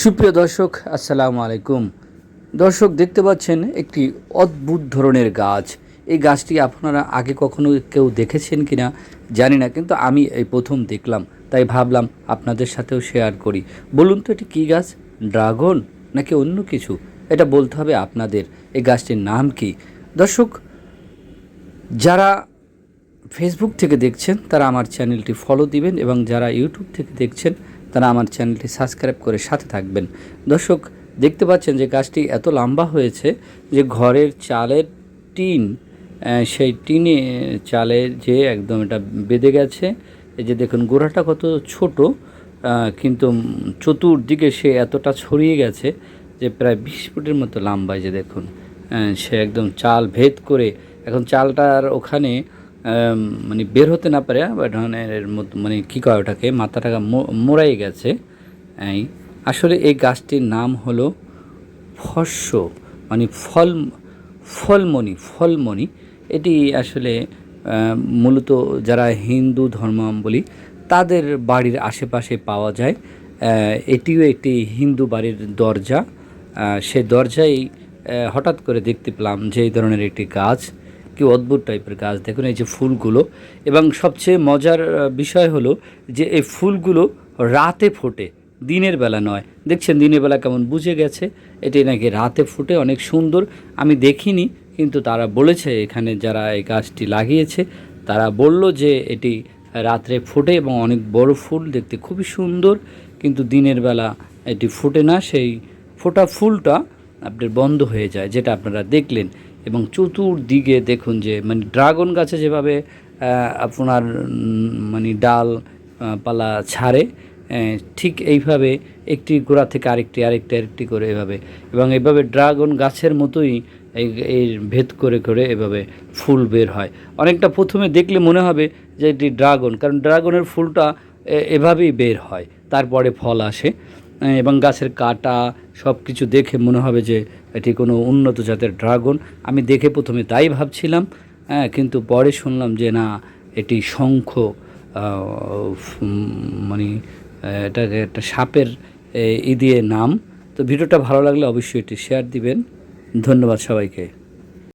সুপ্রিয় দর্শক, আসসালামু আলাইকুম। দর্শক, দেখতে পাচ্ছেন একটি অদ্ভুত ধরনের গাছ। এই গাছটি আপনারা আগে কখনো কেউ দেখেছেন কিনা জানি না, কিন্তু আমি এই প্রথম দেখলাম, তাই ভাবলাম আপনাদের সাথেও শেয়ার করি। বলুন তো, এটি কী গাছ? ড্রাগন নাকি অন্য কিছু? এটা বলতে হবে আপনাদের, এই গাছটির নাম কি? দর্শক, যারা ফেসবুক থেকে দেখছেন, তারা আমার চ্যানেলটি ফলো দিবেন এবং যারা ইউটিউব থেকে দেখছেন তারা আমার চ্যানেলটি সাবস্ক্রাইব করে সাথে থাকবেন। দর্শক, দেখতে পাচ্ছেন যে গাছটি এত লম্বা হয়েছে যে ঘরের চালের টিন সেই টিনে চালের যে একদম এটা বেঁধে গেছে। এই যে দেখুন, গোড়াটা কত ছোট কিন্তু চতুর্দিকে সে এতটা ছড়িয়ে গেছে যে প্রায় বিশ ফুটের মতো লম্বা। যে দেখুন সে একদম চাল ভেদ করে, এখন চালটার ওখানে মানে বের হতে না পারে, বা ধরনের মতো মানে কী কয় ওটাকে, মাথাটা মো- মোড়াই গেছে। আসলে এই গাছটির নাম হলো ফস্য মানে ফল, ফলমণি ফলমণি। এটি আসলে মূলত যারা হিন্দু ধর্মাবলী তাদের বাড়ির আশেপাশে পাওয়া যায়। এটিও একটি হিন্দু বাড়ির দরজা। সে দরজায় হঠাৎ করে দেখতে পেলাম যে এই ধরনের একটি গাছ। কি অদ্ভুত টাইপের গাছ। দেখুন এই যে ফুলগুলো। এবং সবচেয়ে মজার বিষয় হলো যে এই ফুলগুলো রাতে ফোটে, দিনের বেলা নয়। দেখছেন দিনের বেলা কেমন বুঝে গেছে? এটি নাকি রাতে ফুটে, অনেক সুন্দর। আমি দেখিনি, কিন্তু তারা বলেছে এখানে যারা এই গাছটি লাগিয়েছে, তারা বলল যে এটি রাত্রে ফোটে এবং অনেক বড় ফুল, দেখতে খুবই সুন্দর। কিন্তু দিনের বেলা এটি ফোটে না। সেই ফোটা ফুলটা আপনার বন্ধ হয়ে যায়, যেটা আপনারা দেখলেন। এবং চতুর্দিকে দেখুন যে মানে ড্রাগন গাছে যেভাবে আপনার মানে ডাল পালা ছাড়ে ঠিক এইভাবে একটি গোড়া থেকে আরেকটি আরেকটি আরেকটি করে এভাবে। এবং এভাবে ড্রাগন গাছের মতোই এই ভেদ করে করে এভাবে ফুল বের হয়। অনেকটা প্রথমে দেখলে মনে হবে যে এটি ড্রাগন, কারণ ড্রাগনের ফুলটা এভাবেই বের হয়, তারপরে ফল আসে। এবং গাছের কাটা সব কিছু দেখে মনে হবে যে এটি কোনো উন্নত জাতের ড্রাগন। আমি দেখে প্রথমে তাই ভাবছিলাম হ্যাঁ কিন্তু পরে শুনলাম যে না, এটি শঙ্খ মানে এটাকে একটা সাপের ই দিয়ে নাম। তো ভিডিওটা ভালো লাগলে অবশ্যই এটি শেয়ার দিবেন। ধন্যবাদ সবাইকে।